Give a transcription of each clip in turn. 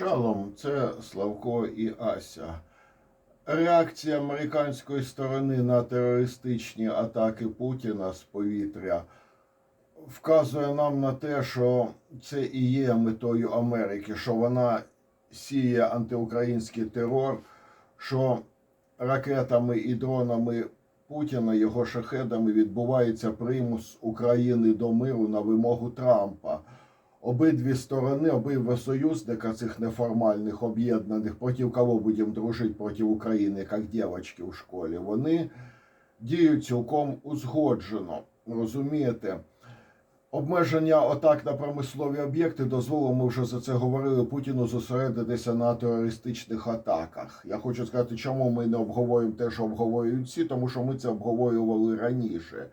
Шалом, це Славко і Ася. Реакція американської сторони на терористичні атаки Путіна з повітря вказує нам на те, що це і є метою Америки, що вона сіє антиукраїнський терор, що ракетами і дронами Путіна, його шахедами відбувається примус України до миру на вимогу Трампа. Обидві сторони, обидва союзника цих неформальних об'єднаних, проти кого будемо дружити проти України, як дівчатки у школі, вони діють цілком узгоджено. Розумієте? Обмеження атак на промислові об'єкти дозволило, ми вже за це говорили, Путіну зосередитися на терористичних атаках. Я хочу сказати, чому ми не обговорюємо те, що обговорюють всі, тому що ми це обговорювали раніше.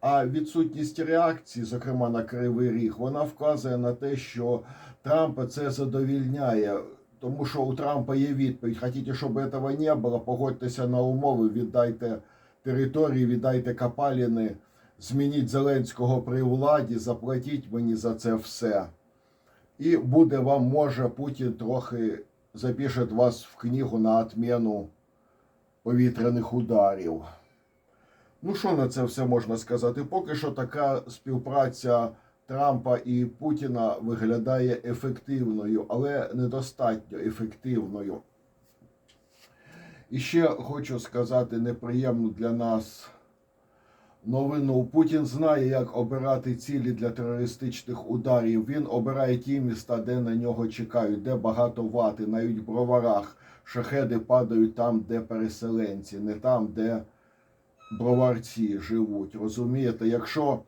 А відсутність реакції, зокрема на кривий ріг, вона вказує на те, що Трампа це задовільняє. Тому що у Трампа є відповідь: хотіте, щоб цього не було, погодьтеся на умови, віддайте території, віддайте капаліни, змініть Зеленського при владі, заплатіть мені за це все. І буде вам, може, Путін трохи запише вас в книгу на отмену повітряних ударів. Ну, що на це все можна сказати? Поки що така співпраця Трампа і Путіна виглядає ефективною, але недостатньо ефективною. І ще хочу сказати неприємну для нас новину. Путін знає, як обирати цілі для терористичних ударів. Він обирає ті міста, де на нього чекають, де багато вати, навіть в броварах. Шахеди падають там, де переселенці, не там, де броварці живуть. Розумієте, якщо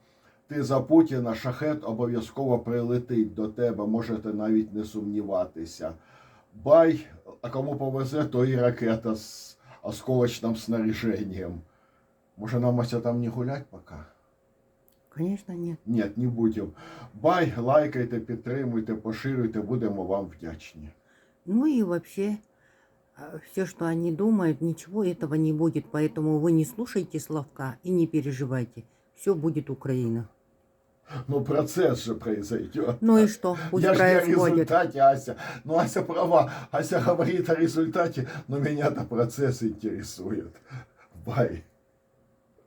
ти за Путіна, шахет обов'язково прилетить до тебе, можете навіть не сумніватися. Бай, а кому повезе, то і ракета з осколочним снаряженням. Може, нам Ася там не гулять поки? Конечно, нет. Ні, не будемо. Бай, лайкайте, підтримуйте, поширюйте, будемо вам вдячні. Ну и вообще, все, что они думают, ничего этого не будет. Поэтому вы не слушайте Славка и не переживайте. Все будет Украина. Ну, процес же произойдет. Ну и что? Пусть Я же не о происходит. результате, Ася. Ну, Ася права. Ася говорит о результате, но меня-то процесс интересует. Бай.